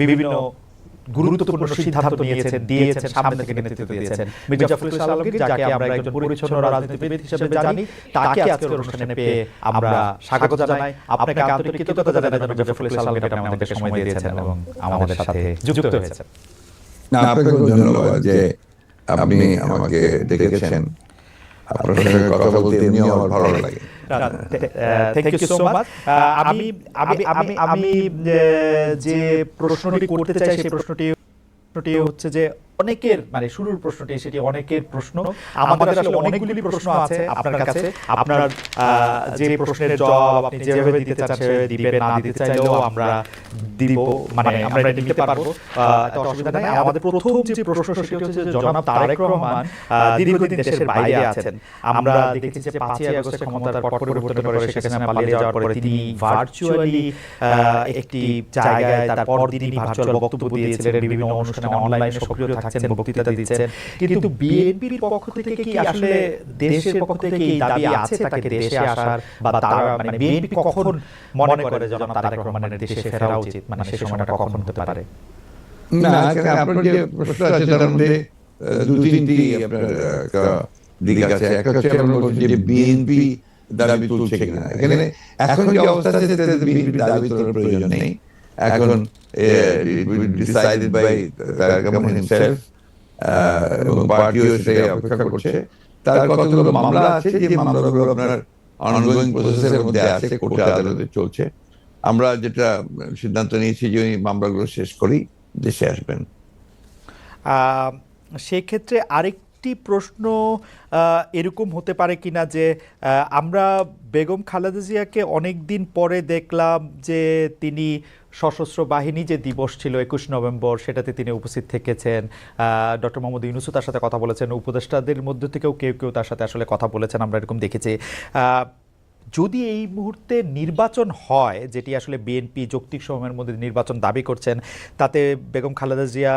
বিভিন্ন গুরুত্বপূর্ণ সিদ্ধান্ত নিয়েছেন দিয়েছেন সামনে থেকে নেতৃত্ব দিয়েছেন। মির্জা ফখরুল ইসলাম আলমগীর যাকে আমরা একজন পরিচ্ছন্ন রাজনীতিবিদ হিসেবে জানি তাকে আজকের অনুষ্ঠানে পেয়ে আমরা স্বাগত জানাই। আপনাকে আন্তরিক কৃতজ্ঞতা জানাই যে মির্জা ফখরুল ইসলাম আলমগীর আপনি আমাদেরকে সময় দিয়েছেন এবং আমাদের সাথে যুক্ত হয়েছেন। না আপনাকে ধন্যবাদ যে আপনি আমাকে ডেকেছেন। আপনার সঙ্গে কথা বলতে এমনিও আমার ভালো লাগে। থ্যাংক ইউ সো মাচ আমি আমি আমি যে প্রশ্নটি করতে চাই সেই প্রশ্নটি হচ্ছে যে অনেকের মানে শুরুর প্রশ্নটি সেটি অনেকের প্রশ্ন। আমাদের আসলে অনেকগুলি প্রশ্ন আছে আপনার কাছে। আপনার যে প্রশ্নের জবাব আপনি যেভাবে দিতে চান সেভাবে দিবেন না দিতে চাইলেও আমরা দিব মানে আমরা এটা নিতে পারব। এত অসুবিধা নাই। আমাদের প্রথম যে প্রশ্ন সেটি হচ্ছে জনাব তারেক রহমান দীর্ঘদিন দেশের বাইরে আছেন। আমরা দেখেছি যে পাঁচই আগস্টে ক্ষমতার পট পরিবর্তন করে শেখ হাসিনা পালিয়ে যাওয়ার পরে তিনি ভার্চুয়ালি একটি জায়গায় তারপর তিনি ভার্চুয়াল বক্তব্য দিয়েছিলেন বিভিন্ন অনুষ্ঠানে অনলাইনে সক্রিয় থাকছেন বক্তৃতা দিচ্ছেন। কিন্তু বিএনপির পক্ষ থেকে কি আসলে দেশের পক্ষ থেকে এই দাবি আছে তাকে দেশে আসার বা তার মানে বিএনপি কখন মনে করে যে জনাব তারেক রহমানের দেশে ফেরা উচিত মানে সেই সময়টা কখন হতে পারে? না আপনার যে প্রশ্ন আছে তার মধ্যে দু তিনটি আপনার দিক আছে। একটা হচ্ছে আমরা বলছি যে বিএনপি দাবি তুলছে কিনা। এখানে এখন যে অবস্থা আছে তাতে বিএনপি দাবি তোলার প্রয়োজন নেই এখন decided by Tarek Rahman himself এবং পার্টিও সেটাই অপেক্ষা করছে। তার কতগুলো মামলা আছে? যে মামলাগুলো আপনার অনগোয়িং প্রসেসের মধ্যে আছে কোর্টে আদালতে চলছে। আমরা যেটা সিদ্ধান্ত নিয়েছি যে ওই মামলাগুলো শেষ করেই দেশে আসবেন। আহ, সেক্ষেত্রে আরেকটি প্রশ্ন এরকম হতে পারে কিনা যে আমরা বেগম খালেদা জিয়াকে অনেক দিন পরে দেখলাম যে তিনি সশস্ত্র বাহিনী যে দিবস ছিল একুশ নভেম্বর, সেটাতে তিনি উপস্থিত থেকেছেন। ডক্টর মোহাম্মদ ইউনুসও তার সাথে কথা বলেছেন। উপদেষ্টাদের মধ্যে থেকেও কেউ কেউ তার সাথে আসলে কথা বলেছেন, আমরা এরকম দেখেছি। যদি এই মুহূর্তে নির্বাচন হয়, যেটি আসলে বিএনপি যৌক্তিক সময়ের মধ্যে নির্বাচন দাবি করছেন, তাতে বেগম খালেদা জিয়া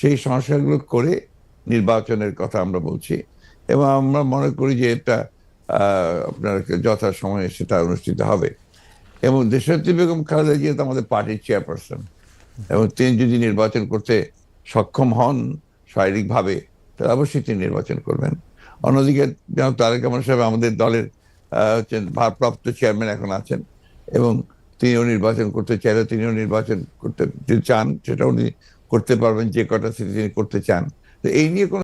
সেই সংস্কারগুলো করে নির্বাচনের কথা আমরা বলছি। এবং আমরা মনে করি যে এটা আপনার যথা সময়ে সেটা অনুষ্ঠিত হবে। এবং দেশনেত্রী বেগম খালেদা জিয়া তো আমাদের পার্টির চেয়ারপারসন। এবং তিনি যদি নির্বাচন করতে সক্ষম হন শারীরিকভাবে, তাহলে অবশ্যই তিনি নির্বাচন করবেন। অন্যদিকে যেমন তারেক রহমান সাহেব আমাদের দলের হচ্ছেন ভারপ্রাপ্ত চেয়ারম্যান এখন আছেন। এবং তিনিও নির্বাচন করতে চাইলে তিনিও নির্বাচন করতে চান সেটা উনি করতে পারবেন যে কটা সিটি তিনি করতে চান। তো এই নিয়ে কোনো